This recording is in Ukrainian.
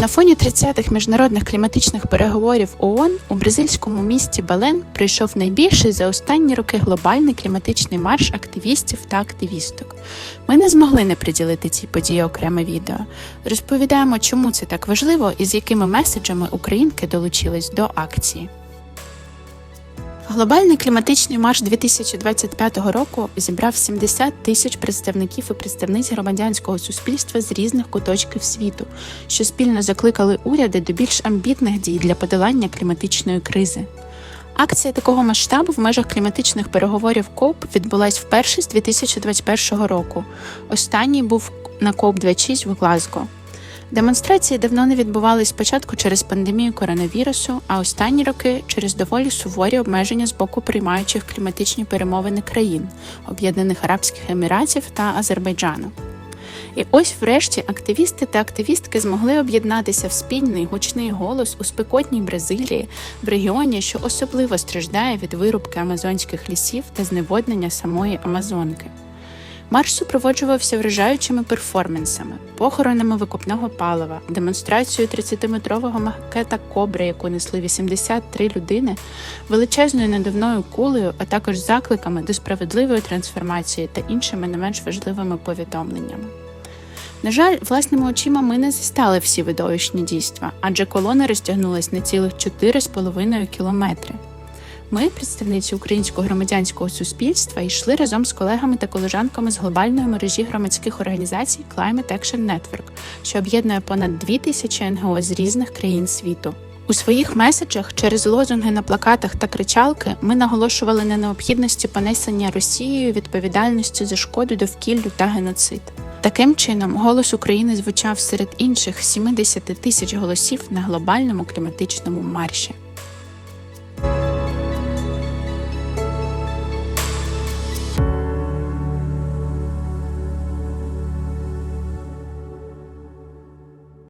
На фоні 30-х міжнародних кліматичних переговорів ООН у бразильському місті Бален прийшов найбільший за останні роки глобальний кліматичний марш активістів та активісток. Ми не змогли не приділити цій події окреме відео. Розповідаємо, чому це так важливо і з якими меседжами українки долучились до акції. Глобальний кліматичний марш 2025 року зібрав 70 тисяч представників і представниць громадянського суспільства з різних куточків світу, що спільно закликали уряди до більш амбітних дій для подолання кліматичної кризи. Акція такого масштабу в межах кліматичних переговорів КОП відбулась вперше з 2021 року. Останній був на КОП 26 в Глазго. Демонстрації давно не відбувались спочатку через пандемію коронавірусу, а останні роки через доволі суворі обмеження з боку приймаючих кліматичні перемовини країн Об'єднаних Арабських Еміратів та Азербайджану. І ось, врешті, активісти та активістки змогли об'єднатися в спільний гучний голос у спекотній Бразилії, в регіоні, що особливо страждає від вирубки амазонських лісів та зневоднення самої Амазонки. Марш супроводжувався вражаючими перформансами, похоронами викопного палива, демонстрацією 30-метрового макета кобри, яку несли 83 людини, величезною надувною кулею, а також закликами до справедливої трансформації та іншими не менш важливими повідомленнями. На жаль, власними очима ми не застали всі видовищні дійства, адже колона розтягнулась на цілих 4,5 кілометри. Ми, представниці українського громадянського суспільства, йшли разом з колегами та колежанками з глобальної мережі громадських організацій Climate Action Network, що об'єднує понад 2 тисячі НГО з різних країн світу. У своїх меседжах через лозунги на плакатах та кричалки ми наголошували на необхідності понесення Росією відповідальності за шкоду довкіллю та геноцид. Таким чином, голос України звучав серед інших 70 тисяч голосів на глобальному кліматичному марші.